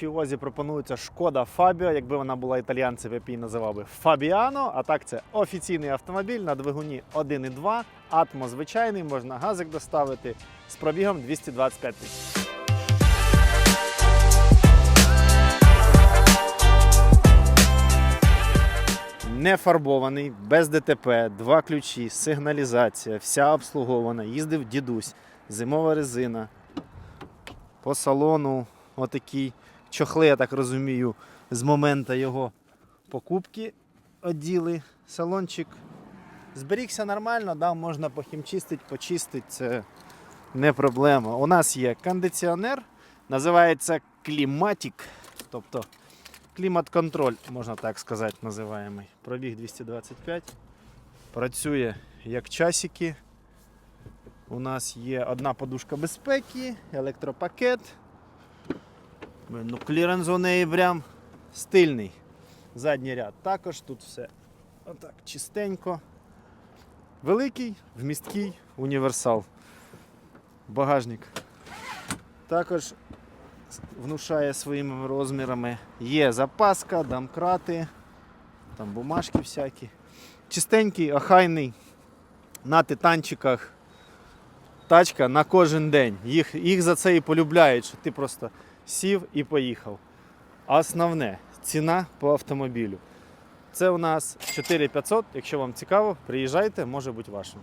Фіозі пропонується шкода Фабіо. Якби вона була італіянцем, я б називав би Фабіано. А так це офіційний автомобіль на двигуні 1.2, атмо звичайний, можна газик доставити з пробігом 225 тисяч. Не фарбований, без ДТП, два ключі, сигналізація, вся обслугована. Їздив дідусь, зимова резина. По салону отакі чохли, я так розумію, з моменту його покупки оділи. Салончик зберігся нормально, да, можна похімчистити, почистити, це не проблема. У нас є кондиціонер, називається кліматик, тобто клімат-контроль, можна так сказати, називаємий. Пробіг 225. Працює як часики. У нас є одна подушка безпеки, електропакет. Ну, кліренс у неї прям стильний. Задній ряд також тут все отак чистенько. Великий, вмісткий універсал. Багажник також внушає своїми розмірами. Є запаска, домкрати, там бумажки всякі. Чистенький, охайний, на титанчиках. Тачка на кожен день. Їх, їх за це і полюбляють, що ти просто сів і поїхав. Основне ціна по автомобілю. Це у нас 4500. Якщо вам цікаво, приїжджайте, може бути вашим.